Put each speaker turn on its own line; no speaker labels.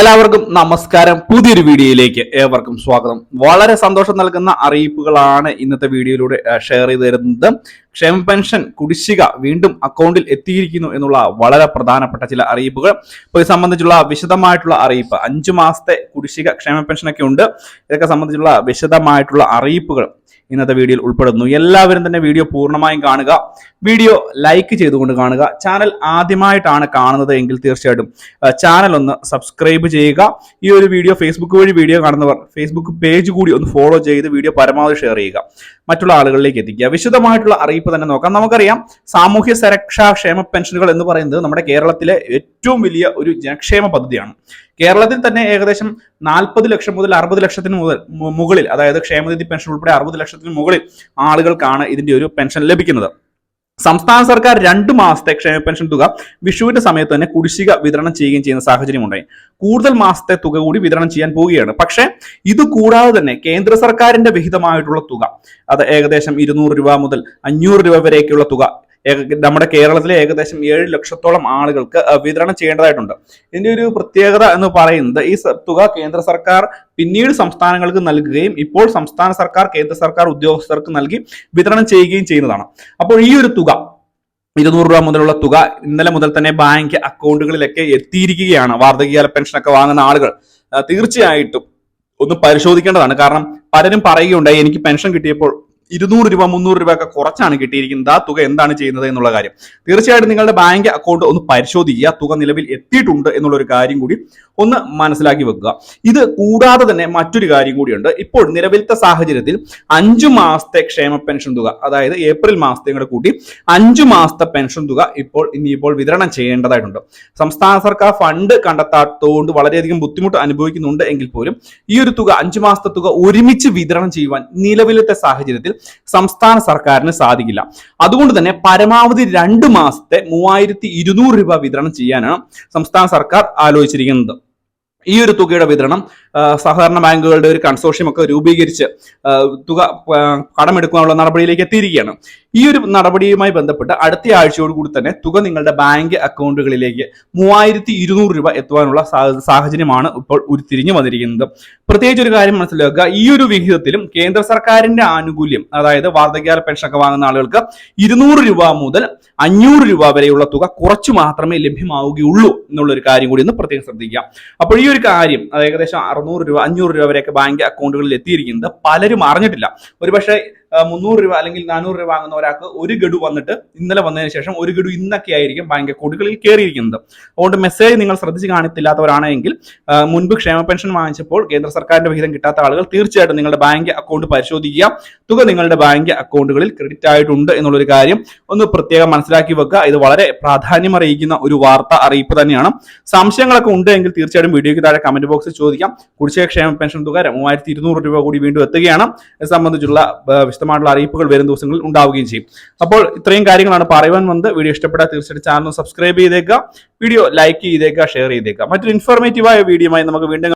എല്ലാവർക്കും നമസ്കാരം. പുതിയൊരു വീഡിയോയിലേക്ക് ഏവർക്കും സ്വാഗതം. വളരെ സന്തോഷം നൽകുന്ന അറിയിപ്പുകളാണ് ഇന്നത്തെ വീഡിയോയിലൂടെ ഷെയർ ചെയ്തു തരുന്നത്. ക്ഷേമ പെൻഷൻ കുടിശ്ശിക വീണ്ടും അക്കൗണ്ടിൽ എത്തിയിരിക്കുന്നു എന്നുള്ള വളരെ പ്രധാനപ്പെട്ട ചില അറിയിപ്പുകൾ. അപ്പോൾ ഇത് സംബന്ധിച്ചുള്ള വിശദമായിട്ടുള്ള അറിയിപ്പ്. അഞ്ചു മാസത്തെ കുടിശ്ശിക ക്ഷേമ പെൻഷനൊക്കെ ഉണ്ട്. ഇതൊക്കെ സംബന്ധിച്ചുള്ള വിശദമായിട്ടുള്ള അറിയിപ്പുകൾ ഇന്നത്തെ വീഡിയോയിൽ ഉൾപ്പെടുന്നു. എല്ലാവരും തന്നെ വീഡിയോ പൂർണമായും കാണുക. വീഡിയോ ലൈക്ക് ചെയ്തുകൊണ്ട് കാണുക. ചാനൽ ആദ്യമായിട്ടാണ് കാണുന്നത് എങ്കിൽ തീർച്ചയായിട്ടും ചാനൽ ഒന്ന് സബ്സ്ക്രൈബ് ചെയ്യുക. ഈ ഒരു വീഡിയോ ഫേസ്ബുക്ക് വഴി വീഡിയോ കാണുന്നവർ ഫേസ്ബുക്ക് പേജ് കൂടി ഒന്ന് ഫോളോ ചെയ്ത് വീഡിയോ പരമാവധി ഷെയർ ചെയ്യുക. മറ്റുള്ള ആളുകളിലേക്ക് എത്തിക്കുക. വിശദമായിട്ടുള്ള അറിയിപ്പ് തന്നെ നോക്കാം. നമുക്കറിയാം സാമൂഹ്യ സുരക്ഷാ ക്ഷേമ പെൻഷനുകൾ എന്ന് പറയുന്നത് നമ്മുടെ കേരളത്തിലെ ഏറ്റവും വലിയ ഒരു ജനക്ഷേമ പദ്ധതിയാണ്. കേരളത്തിൽ തന്നെ ഏകദേശം നാൽപ്പത് ലക്ഷം മുതൽ അറുപത് ലക്ഷത്തിന് മുതൽ മുകളിൽ അതായത് ക്ഷേമനിധി പെൻഷൻ ഉൾപ്പെടെ അറുപത് ലക്ഷത്തിന് മുകളിൽ ആളുകൾക്കാണ് ഇതിന്റെ ഒരു പെൻഷൻ ലഭിക്കുന്നത്. സംസ്ഥാന സർക്കാർ രണ്ട് മാസത്തെ ക്ഷേമ പെൻഷൻ തുക വിഷുവിന്റെ സമയത്ത് തന്നെ കുടിശ്ശിക വിതരണം ചെയ്യുകയും ചെയ്യുന്ന സാഹചര്യമുണ്ടായി. കൂടുതൽ മാസത്തെ തുക കൂടി വിതരണം ചെയ്യാൻ പോവുകയാണ്. പക്ഷേ ഇത് കൂടാതെ തന്നെ കേന്ദ്ര സർക്കാരിന്റെ വിഹിതമായിട്ടുള്ള തുക അത് ഏകദേശം ഇരുന്നൂറ് രൂപ മുതൽ അഞ്ഞൂറ് രൂപ വരെയൊക്കെയുള്ള തുക നമ്മുടെ കേരളത്തിലെ ഏകദേശം ഏഴ് ലക്ഷത്തോളം ആളുകൾക്ക് വിതരണം ചെയ്യേണ്ടതായിട്ടുണ്ട്. ഇതിന്റെ ഒരു പ്രത്യേകത എന്ന് പറയുന്നത് ഈ തുക കേന്ദ്ര സർക്കാർ പിന്നീട് സംസ്ഥാനങ്ങൾക്ക് നൽകുകയും ഇപ്പോൾ സംസ്ഥാന സർക്കാർ കേന്ദ്ര സർക്കാർ ഉദ്യോഗസ്ഥർക്ക് നൽകി വിതരണം ചെയ്യുകയും ചെയ്യുന്നതാണ്. അപ്പോൾ ഈ ഒരു തുക ഇരുന്നൂറ് രൂപ മുതലുള്ള തുക ഇന്നലെ മുതൽ തന്നെ ബാങ്ക് അക്കൗണ്ടുകളിലൊക്കെ എത്തിയിരിക്കുകയാണ്. വാർദ്ധക്യകാല പെൻഷനൊക്കെ വാങ്ങുന്ന ആളുകൾ. തീർച്ചയായിട്ടും ഒന്ന് പരിശോധിക്കേണ്ടതാണ്. കാരണം പലരും പറയുകയുണ്ടായി എനിക്ക് പെൻഷൻ കിട്ടിയപ്പോൾ ഇരുന്നൂറ് രൂപ മുന്നൂറ് രൂപ ഒക്കെ കുറച്ചാണ് കിട്ടിയിരിക്കുന്നത്. ആ തുക എന്താണ് ചെയ്യുന്നത് എന്നുള്ള കാര്യം. തീർച്ചയായിട്ടും നിങ്ങളുടെ ബാങ്ക് അക്കൗണ്ട് ഒന്ന് പരിശോധിക്കുക. തുക നിലവിൽ എത്തിയിട്ടുണ്ട് എന്നുള്ള ഒരു കാര്യം കൂടി ഒന്ന് മനസ്സിലാക്കി വെക്കുക. ഇത് കൂടാതെ തന്നെ മറ്റൊരു കാര്യം കൂടിയുണ്ട്. ഇപ്പോൾ നിലവിലത്തെ സാഹചര്യത്തിൽ അഞ്ചു മാസത്തെ ക്ഷേമ പെൻഷൻ തുക അതായത് ഏപ്രിൽ മാസത്തെ കൂടെ കൂട്ടി അഞ്ചു മാസത്തെ പെൻഷൻ തുക ഇപ്പോൾ ഇനിയിപ്പോൾ വിതരണം ചെയ്യേണ്ടതായിട്ടുണ്ട്. സംസ്ഥാന സർക്കാർ ഫണ്ട് കണ്ടെത്താത്തതുകൊണ്ട് വളരെയധികം ബുദ്ധിമുട്ട് അനുഭവിക്കുന്നുണ്ട് എങ്കിൽ പോലും ഈ ഒരു തുക അഞ്ചു മാസത്തെ തുക ഒരുമിച്ച് വിതരണം ചെയ്യുവാൻ നിലവിലത്തെ സാഹചര്യത്തിൽ സംസ്ഥാന സർക്കാരിന് സാധിക്കില്ല. അതുകൊണ്ട് തന്നെ പരമാവധി രണ്ട് മാസത്തെ മൂവായിരത്തി ഇരുന്നൂറ് രൂപ വിതരണം ചെയ്യാനാണ് സംസ്ഥാന സർക്കാർ ആലോചിച്ചിരിക്കുന്നത്. ഈ ഒരു തുകയുടെ വിതരണം സഹകരണ ബാങ്കുകളുടെ ഒരു കൺസോഷ്യം ഒക്കെ രൂപീകരിച്ച് തുക കടമെടുക്കാനുള്ള നടപടിയിലേക്ക് എത്തിയിരിക്കുകയാണ്. ഈ ഒരു നടപടിയുമായി ബന്ധപ്പെട്ട് അടുത്ത ആഴ്ചയോട് കൂടി തന്നെ തുക നിങ്ങളുടെ ബാങ്ക് അക്കൗണ്ടുകളിലേക്ക് മൂവായിരത്തി ഇരുന്നൂറ് രൂപ എത്തുവാനുള്ള സാഹചര്യമാണ് ഇപ്പോൾ ഉരുത്തിരിഞ്ഞു വന്നിരിക്കുന്നത്. പ്രത്യേകിച്ച് ഒരു കാര്യം മനസ്സിലാക്കുക. ഈ ഒരു വിഹിതത്തിലും കേന്ദ്ര സർക്കാരിന്റെ ആനുകൂല്യം അതായത് വാർദ്ധക്യാല പെൻഷൻ ഒക്കെ വാങ്ങുന്ന ആളുകൾക്ക് ഇരുന്നൂറ് രൂപ മുതൽ അഞ്ഞൂറ് രൂപ വരെയുള്ള തുക കുറച്ച് മാത്രമേ ലഭ്യമാവുകയുള്ളൂ എന്നുള്ള ഒരു കാര്യം കൂടി ഒന്ന് പ്രത്യേകം ശ്രദ്ധിക്കുക. അപ്പോൾ ഈ ഒരു കാര്യം ഏകദേശം അറുന്നൂറ് രൂപ അഞ്ഞൂറ് രൂപ വരെയൊക്കെ ബാങ്ക് അക്കൗണ്ടുകളിൽ എത്തിയിരിക്കുന്നത് പലരും അറിഞ്ഞിട്ടില്ല. ഒരുപക്ഷെ മുന്നൂറ് രൂപ അല്ലെങ്കിൽ നാനൂറ് രൂപ വാങ്ങുന്ന ഒരാൾക്ക് ഒരു ഗഡു വന്നിട്ട് ഇന്നലെ വന്നതിന് ശേഷം ഒരു ഗഡു ഇന്നൊക്കെ ആയിരിക്കും ബാങ്ക് അക്കൗണ്ടുകളിൽ കയറിയിരിക്കുന്നത് അതുകൊണ്ട് മെസ്സേജ് നിങ്ങൾ ശ്രദ്ധിച്ച് കാണത്തില്ലാത്തവരാണെങ്കിൽ മുൻപ് ക്ഷേമ പെൻഷൻ വാങ്ങിച്ചപ്പോൾ കേന്ദ്ര സർക്കാരിന്റെ വിഹിതം കിട്ടാത്ത ആളുകൾ തീർച്ചയായിട്ടും നിങ്ങളുടെ ബാങ്ക് അക്കൗണ്ട് പരിശോധിക്കുക. തുക നിങ്ങളുടെ ബാങ്ക് അക്കൗണ്ടുകളിൽ ക്രെഡിറ്റ് ആയിട്ടുണ്ട് എന്നുള്ളൊരു കാര്യം ഒന്ന് പ്രത്യേകം മനസ്സിലാക്കി വെക്കുക. ഇത് വളരെ പ്രാധാന്യം അറിയിക്കുന്ന ഒരു വാർത്ത അറിയിപ്പ് തന്നെയാണ്. സംശയങ്ങളൊക്കെ ഉണ്ടെങ്കിൽ തീർച്ചയായിട്ടും വീഡിയോയ്ക്ക് താഴെ കമന്റ് ബോക്സിൽ ചോദിക്കാം. കുടിശ്ശിക ക്ഷേമ പെൻഷൻ തുക മൂവായിരത്തി ഇരുന്നൂറ് രൂപ കൂടി വീണ്ടും എത്തുകയാണ്. ഇത് സംബന്ധിച്ചുള്ള വിശദമായിട്ടുള്ള അറിയിപ്പുകൾ വരും ദിവസങ്ങളിൽ ഉണ്ടാവുകയും ചെയ്യും. അപ്പോൾ ഇത്രയും കാര്യങ്ങളാണ് പറയുവാൻ വന്നത്. വീഡിയോ ഇഷ്ടപ്പെട്ടാൽ തീർച്ചയായിട്ടും ചാനൽ സബ്സ്ക്രൈബ് ചെയ്തേക്കുക. വീഡിയോ ലൈക്ക് ചെയ്തേക്കുക ഷെയർ ചെയ്തേക്കുക. മറ്റൊരു ഇൻഫോർമേറ്റീവായ വീഡിയോയുമായി നമുക്ക് വീണ്ടും